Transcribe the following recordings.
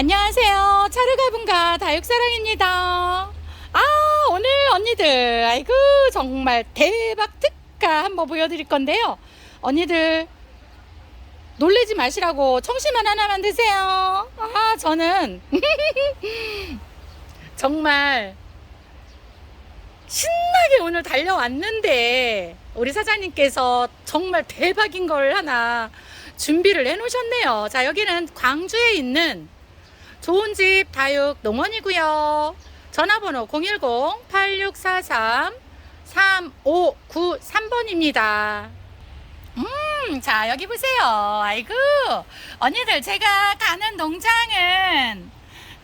안녕하세요. 차르가분가 다육사랑입니다. 아, 오늘 언니들, 아이고, 정말 대박 특가 한번 보여드릴 건데요. 언니들, 놀래지 마시라고 청심환 하나만 드세요. 아, 저는 정말 신나게 오늘 달려왔는데, 우리 사장님께서 정말 대박인 걸 하나 준비를 해 놓으셨네요. 자, 여기는 광주에 있는 좋은 집 다육 농원이고요. 전화번호 010-8643-3593번입니다. 음, 자, 여기 보세요. 아이고, 언니들, 제가 가는 농장은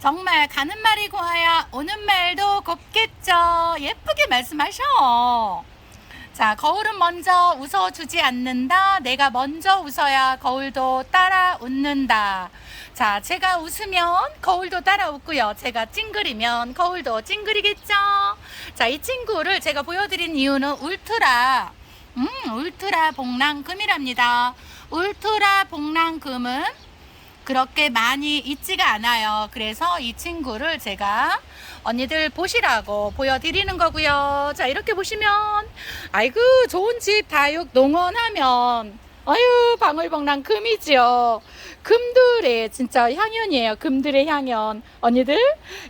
정말 가는 말이 고와야 오는 말도 곱겠죠. 예쁘게 말씀하셔. 자, 거울은 먼저 웃어주지 않는다. 내가 먼저 웃어야 거울도 따라 웃는다. 자, 제가 웃으면 거울도 따라 웃고요. 제가 찡그리면 거울도 찡그리겠죠. 자, 이 친구를 제가 보여드린 이유는 울트라, 음, 울트라 복랑금이랍니다. 울트라 복랑금은 그렇게 많이 있지가 않아요. 그래서 이 친구를 제가 언니들 보시라고 보여드리는 거고요. 자, 이렇게 보시면, 아이고, 좋은 집 다육 농원 하면, 아유, 방울복랑 금이지요. 금들의 진짜 향연이에요. 금들의 향연. 언니들,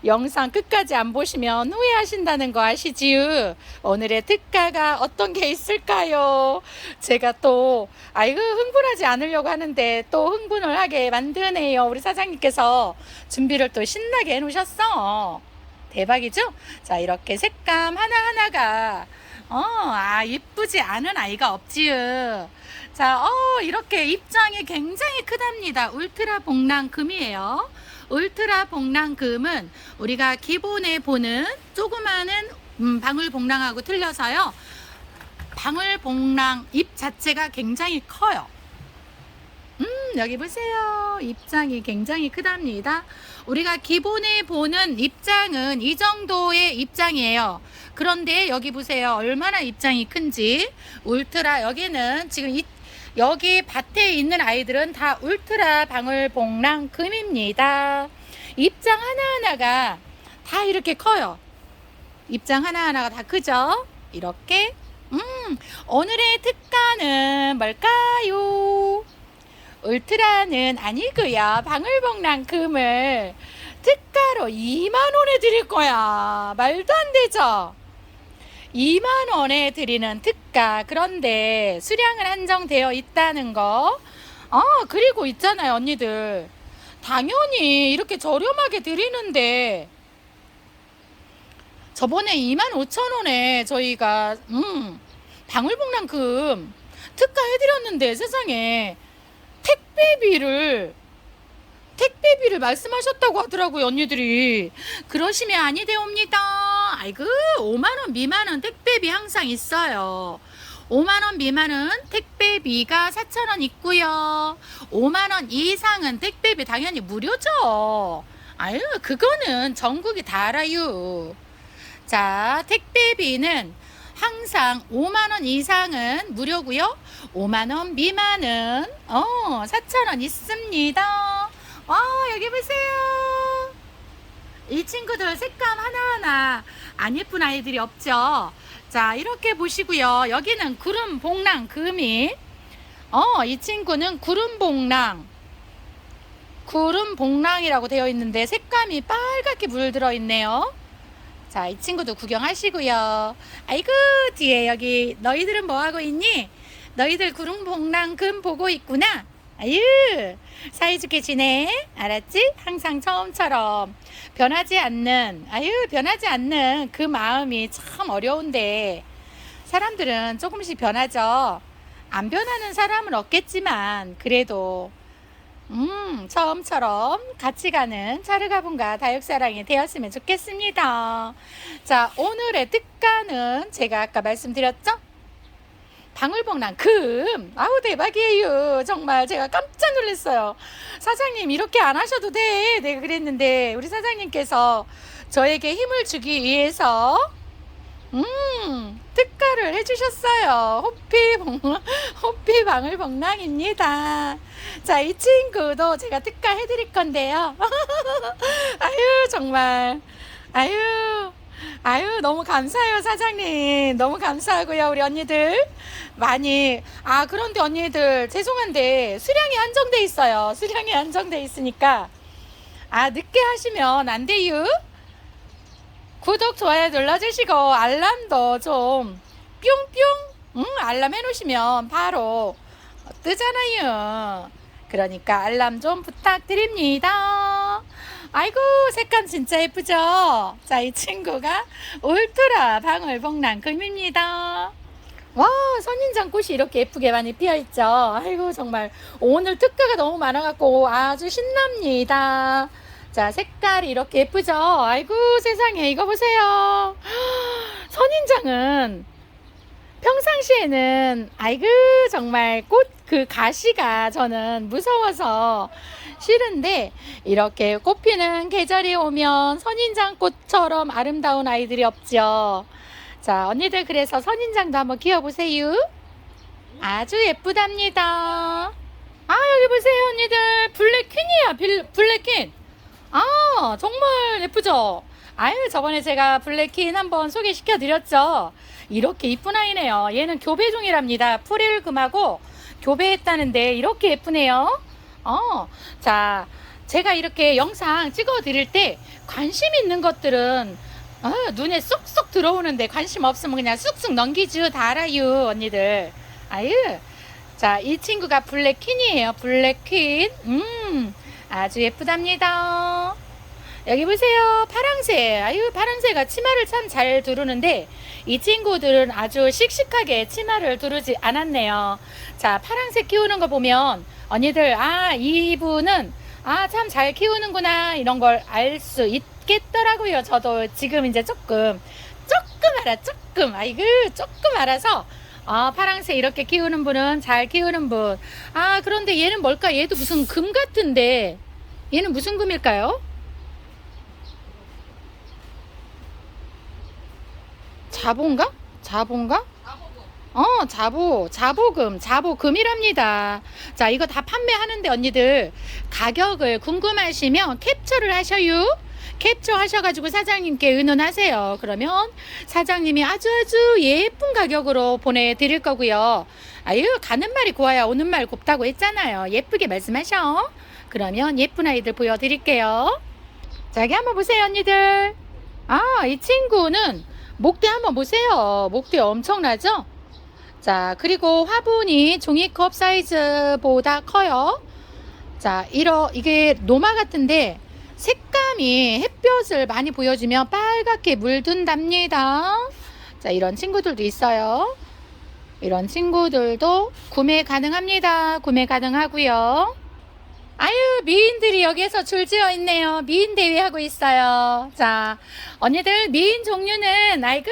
영상 끝까지 안 보시면 후회하신다는 거 아시지요? 오늘의 특가가 어떤 게 있을까요? 제가 또, 아이고, 흥분하지 않으려고 하는데 또 흥분을 하게 만드네요. 우리 사장님께서 준비를 또 신나게 해놓으셨어. 대박이죠? 자, 이렇게 색감 하나하나가, 어, 아, 이쁘지 않은 아이가 없지요. 자, 어, 이렇게 입장이 굉장히 크답니다. 울트라 복랑금이에요. 울트라 복랑금은 우리가 기본에 보는 조그마한 음, 방울복랑하고 틀려서요. 방울복랑 잎 자체가 굉장히 커요. 음, 여기 보세요. 입장이 굉장히 크답니다. 우리가 기본에 보는 입장은 이 정도의 입장이에요. 그런데 여기 보세요. 얼마나 입장이 큰지. 울트라, 여기는 지금 이, 여기 밭에 있는 아이들은 다 울트라 방울복랑 금입니다. 입장 하나하나가 다 이렇게 커요. 입장 하나하나가 다 크죠? 이렇게. 음, 오늘의 특가는 뭘까요? 울트라는 아니고요. 방울복랑 금을 특가로 2만 원에 드릴 거야. 말도 안 되죠? 2만 원에 드리는 특가. 그런데 수량은 한정되어 있다는 거. 아, 그리고 있잖아요, 언니들. 당연히 이렇게 저렴하게 드리는데 저번에 2만 5천 원에 저희가 음, 방울복랑 금 특가 해드렸는데 세상에 택배비를 택배비를 말씀하셨다고 하더라고요 언니들이. 그러시면 아니 되옵니다. 아이고 5만원 미만은 택배비 항상 있어요. 5만원 미만은 택배비가 4천원 있고요. 5만원 이상은 택배비 당연히 무료죠. 아유 그거는 전국이 다 알아요. 자 택배비는 항상 5만원 이상은 무료고요 5만원 미만은 어 4천원 있습니다. 와 여기 보세요. 이 친구들 색감 하나하나 안 예쁜 아이들이 없죠? 자 이렇게 보시고요. 여기는 구름 복랑 금이. 어이 친구는 구름 복랑. 구름 복랑이라고 되어 있는데 색감이 빨갛게 물들어 있네요. 자, 이 친구도 구경하시고요. 아이고, 뒤에 여기 너희들은 뭐 하고 있니? 너희들 구름복랑 금 보고 있구나. 아유, 사이좋게 지내. 알았지? 항상 처음처럼 변하지 않는, 아유, 변하지 않는 그 마음이 참 어려운데 사람들은 조금씩 변하죠. 안 변하는 사람은 없겠지만 그래도 음, 처음처럼 같이 가는 차르가분과 다육사랑이 되었으면 좋겠습니다. 자, 오늘의 특가는 제가 아까 말씀드렸죠? 방울복랑 금. 아우, 대박이에요. 정말 제가 깜짝 놀랐어요. 사장님, 이렇게 안 하셔도 돼. 내가 그랬는데, 우리 사장님께서 저에게 힘을 주기 위해서, 음, 특가를 해주셨어요. 호피 봉, 호피 방울봉랑입니다. 자, 이 친구도 제가 특가 해드릴 건데요. 아유, 정말. 아유, 아유, 너무 감사해요, 사장님. 너무 감사하고요, 우리 언니들. 많이. 아, 그런데 언니들, 죄송한데, 수량이 한정돼 있어요. 수량이 한정돼 있으니까. 아, 늦게 하시면 안 돼요. 구독, 좋아요 눌러주시고, 알람도 좀, 뿅뿅, 응, 알람 해놓으시면 바로 뜨잖아요. 그러니까 알람 좀 부탁드립니다. 아이고, 색감 진짜 예쁘죠? 자, 이 친구가 울트라 방울복랑 금입니다. 와, 선인장 꽃이 이렇게 예쁘게 많이 피어있죠? 아이고, 정말 오늘 특가가 너무 많아갖고 아주 신납니다. 자, 색깔이 이렇게 예쁘죠? 아이고, 세상에, 이거 보세요. 선인장은 평상시에는, 아이고, 정말 꽃 그 가시가 저는 무서워서 싫은데, 이렇게 꽃 피는 계절이 오면 선인장 꽃처럼 아름다운 아이들이 없죠. 자, 언니들 그래서 선인장도 한번 키워보세요. 아주 예쁘답니다. 아, 여기 보세요, 언니들. 블랙퀸이야, 빌, 블랙퀸. 아, 정말 예쁘죠? 아유, 저번에 제가 블랙퀸 한번 소개시켜 드렸죠? 이렇게 이쁜 아이네요. 얘는 교배종이랍니다. 프릴금하고 교배했다는데 이렇게 예쁘네요. 어, 자, 제가 이렇게 영상 찍어 드릴 때 관심 있는 것들은 어, 눈에 쏙쏙 들어오는데 관심 없으면 그냥 쑥쑥 넘기죠. 다 알아요, 언니들. 아유. 자, 이 친구가 블랙퀸이에요. 블랙퀸. 음, 아주 예쁘답니다. 여기 보세요. 파랑새. 아유, 파랑새가 치마를 참 잘 두르는데 이 친구들은 아주 씩씩하게 치마를 두르지 않았네요. 자, 파랑새 키우는 거 보면 언니들, 아, 이분은 아, 참 잘 키우는구나. 이런 걸 알 수 있겠더라고요. 저도 지금 이제 조금, 조금 알아, 조금. 아이고, 조금 알아서 아, 파랑새 이렇게 키우는 분은 잘 키우는 분. 아, 그런데 얘는 뭘까? 얘도 무슨 금 같은데. 얘는 무슨 금일까요? 자본가? 자본가? 어, 자보, 자보금, 자보금이랍니다. 자, 이거 다 판매하는데 언니들 가격을 궁금하시면 캡처를 하셔요. 캡처 하셔가지고 사장님께 의논하세요. 그러면 사장님이 아주 아주 예쁜 가격으로 보내드릴 거고요. 아유, 가는 말이 고와야 오는 말 곱다고 했잖아요. 예쁘게 말씀하셔. 그러면 예쁜 아이들 보여드릴게요. 자, 여기 한번 보세요, 언니들. 아, 이 친구는 목대 한번 보세요. 목대 엄청나죠? 자, 그리고 화분이 종이컵 사이즈보다 커요. 자, 이러, 이게 노마 같은데 색감이 햇볕을 많이 보여주면 빨갛게 물든답니다. 자, 이런 친구들도 있어요. 이런 친구들도 구매 가능합니다. 구매 가능하고요. 아유, 미인들이 여기에서 줄지어 있네요. 미인 대회 하고 있어요. 자, 언니들 미인 종류는 아이고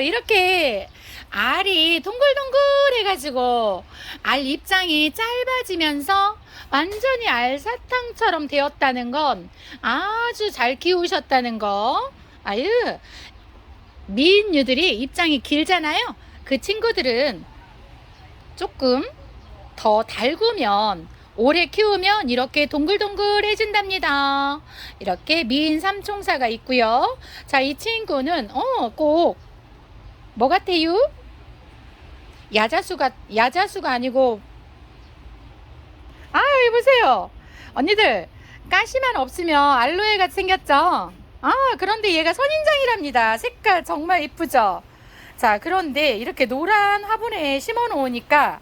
이렇게 알이 동글동글 해가지고 알 입장이 짧아지면서 완전히 알사탕처럼 되었다는 건 아주 잘 키우셨다는 거. 아유, 미인류들이 입장이 길잖아요. 그 친구들은 조금 더 달구면 오래 키우면 이렇게 동글동글해진답니다. 이렇게 미인 삼총사가 있고요. 자, 이 친구는 어, 꼭 뭐 같아요? 야자수가 야자수가 아니고 아, 여기 보세요. 언니들, 가시만 없으면 알로에 같이 생겼죠? 아, 그런데 얘가 선인장이랍니다. 색깔 정말 이쁘죠? 자, 그런데 이렇게 노란 화분에 심어 놓으니까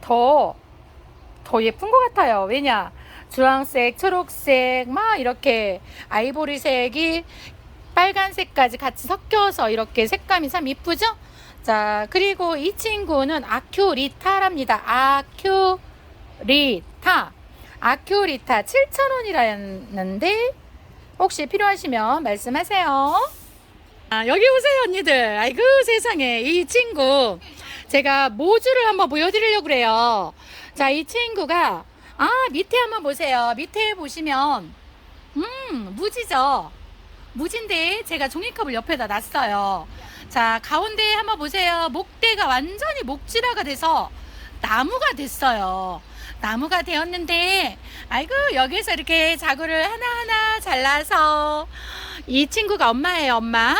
더, 더 예쁜 것 같아요. 왜냐? 주황색, 초록색, 막 이렇게 아이보리색이 빨간색까지 같이 섞여서 이렇게 색감이 참 이쁘죠? 자, 그리고 이 친구는 아큐리타랍니다. 아큐 리타 아큐리타 7,000원이라는데 혹시 필요하시면 말씀하세요. 아, 여기 오세요 언니들. 아이고 세상에 이 친구 제가 모주를 한번 보여드리려고 그래요. 자, 이 친구가 아 밑에 한번 보세요. 밑에 보시면 음 무지죠. 무진데 제가 종이컵을 옆에다 놨어요. 자, 가운데 한번 보세요. 목대가 완전히 목질화가 돼서 나무가 됐어요. 나무가 되었는데, 아이고, 여기서 이렇게 자구를 하나하나 잘라서, 이 친구가 엄마예요, 엄마.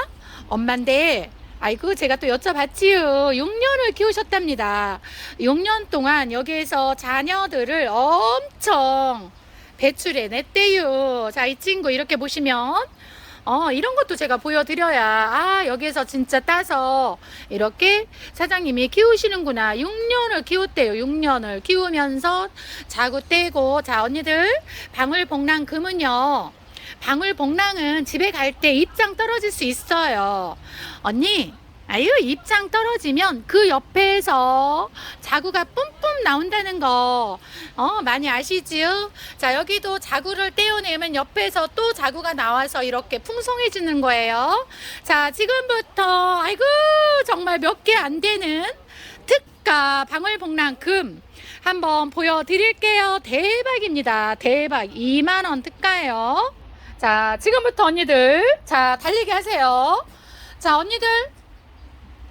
엄마인데, 아이고, 제가 또 여쭤봤지요. 6년을 키우셨답니다. 6년 동안 여기에서 자녀들을 엄청 배출해 냈대요. 자, 이 친구 이렇게 보시면, 어, 이런 것도 제가 보여드려야, 아, 여기에서 진짜 따서 이렇게 사장님이 키우시는구나. 6년을 키웠대요. 6년을 키우면서 자구 떼고, 자, 언니들, 방울복랑금은요. 방울복랑은 집에 갈 때 입장 떨어질 수 있어요. 언니, 아유, 입장 떨어지면 그 옆에서 자구가 뿜뿜 나온다는 거, 어, 많이 아시지요? 자, 여기도 자구를 떼어내면 옆에서 또 자구가 나와서 이렇게 풍성해지는 거예요. 자, 지금부터, 아이고, 정말 몇 개 안 되는 특가 방울복랑 금 한번 보여드릴게요. 대박입니다. 대박. 2만원 특가예요. 자, 지금부터 언니들, 자, 달리기 하세요. 자, 언니들,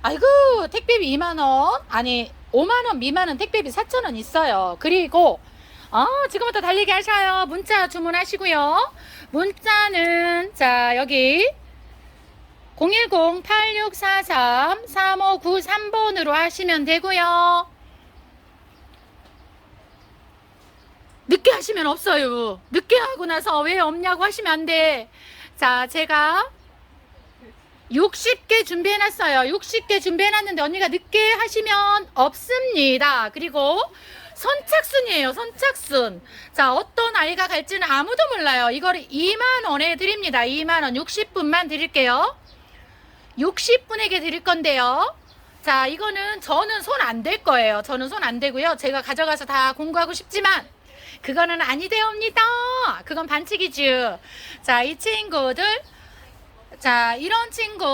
아이고 택배비 2만원 아니 5만원 미만은 택배비 4천원 있어요. 그리고 어, 지금부터 달리기 하셔요. 문자 주문하시고요. 문자는 자 여기 010-8643-3593번으로 하시면 되고요 늦게 하시면 없어요 늦게 하고 나서 왜 없냐고 하시면 안 돼 자 제가 60개 준비해놨어요. 60개 준비해놨는데 언니가 늦게 하시면 없습니다. 그리고 선착순이에요. 선착순. 자, 어떤 아이가 갈지는 아무도 몰라요. 이거를 2만원에 드립니다. 2만원. 60분만 드릴게요. 60분에게 드릴 건데요. 자, 이거는 저는 손 안 댈 거예요. 저는 손 안 대고요. 제가 가져가서 다 공부하고 싶지만 그거는 아니되옵니다. 그건 반칙이죠. 자, 이 친구들 자, 이런 친구.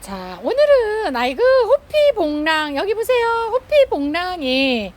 자, 오늘은 아이고 호피봉랑 여기 보세요. 호피봉랑이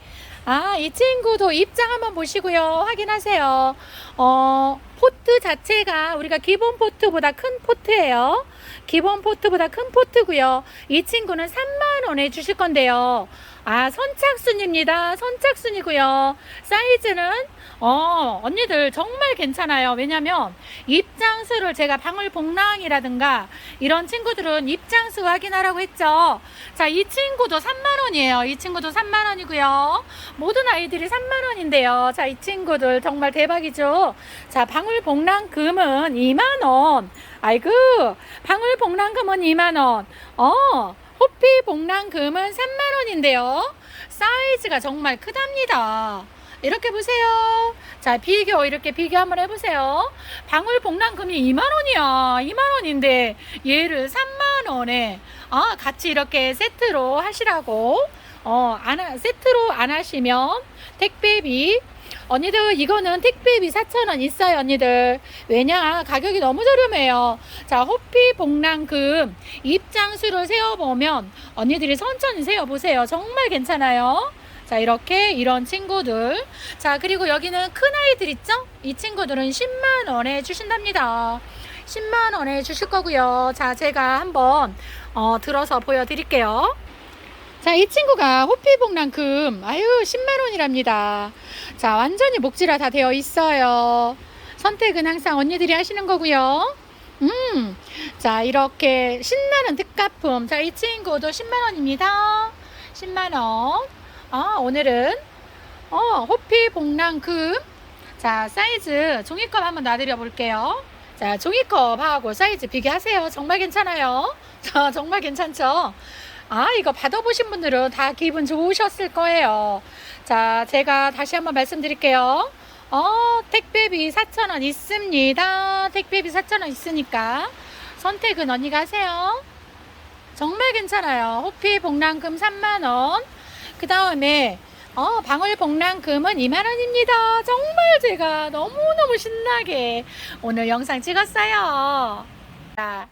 아, 이 친구도 입장 한번 보시고요. 확인하세요. 어, 포트 자체가 우리가 기본 포트보다 큰 포트예요. 기본 포트보다 큰 포트고요. 이 친구는 3만 원에 주실 건데요. 아, 선착순입니다. 선착순이고요. 사이즈는 어, 언니들 정말 괜찮아요. 왜냐면 입장수를 제가 방울복랑이라든가 이런 친구들은 입장수 확인하라고 했죠. 자, 이 친구도 3만 원이에요. 이 친구도 3만 원이고요. 모든 아이들이 3만 원인데요. 자, 이 친구들 정말 대박이죠. 자, 방울복랑 금은 2만 원. 아이고, 방울복랑 금은 2만 원. 어, 호피복랑금은 3만원인데요. 사이즈가 정말 크답니다. 이렇게 보세요. 자, 비교, 이렇게 비교 한번 해보세요. 방울 복랑금이 2만원이야. 2만원인데, 얘를 3만원에, 아, 같이 이렇게 세트로 하시라고, 어, 안, 하- 세트로 안 하시면, 택배비, 언니들, 이거는 택배비 4,000원 있어요, 언니들. 왜냐, 가격이 너무 저렴해요. 자, 호피 복랑금 입장수를 세어보면, 언니들이 천천히 세어보세요. 정말 괜찮아요. 자, 이렇게 이런 친구들. 자, 그리고 여기는 큰 아이들 있죠? 이 친구들은 10만 원에 주신답니다. 10만 원에 주실 거고요. 자, 제가 한번 어, 들어서 보여드릴게요. 자, 이 친구가 호피복랑금 아유 10만 원이랍니다. 자, 완전히 목질화 다 되어 있어요. 선택은 항상 언니들이 하시는 거고요. 음, 자, 이렇게 신나는 특가품. 자, 이 친구도 10만 원입니다. 10만 원. 아, 오늘은 어, 호피 복랑금. 자, 사이즈 종이컵 한번 놔드려 볼게요. 자, 종이컵하고 사이즈 비교하세요. 정말 괜찮아요. 자, 정말 괜찮죠? 아, 이거 받아보신 분들은 다 기분 좋으셨을 거예요. 자, 제가 다시 한번 말씀드릴게요. 어, 택배비 4,000원 있습니다. 택배비 4,000원 있으니까 선택은 언니가 하세요. 정말 괜찮아요. 호피 복랑금 3만원. 그 다음에 어, 방울 복랑금은 2만원입니다. 정말 제가 너무너무 신나게 오늘 영상 찍었어요. 자,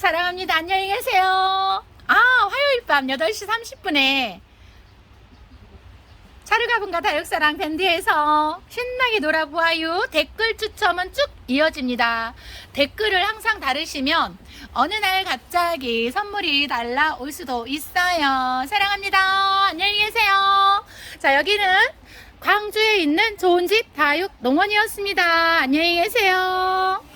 사랑합니다. 안녕히 계세요. 아, 화요일 밤 8시 30분에 차르가분과 다육사랑 밴드에서 신나게 놀아보아요. 댓글 추첨은 쭉 이어집니다. 댓글을 항상 달으시면 어느 날 갑자기 선물이 날라올 수도 있어요. 사랑합니다. 안녕히 계세요. 자, 여기는 광주에 있는 좋은 집 다육 농원이었습니다. 안녕히 계세요.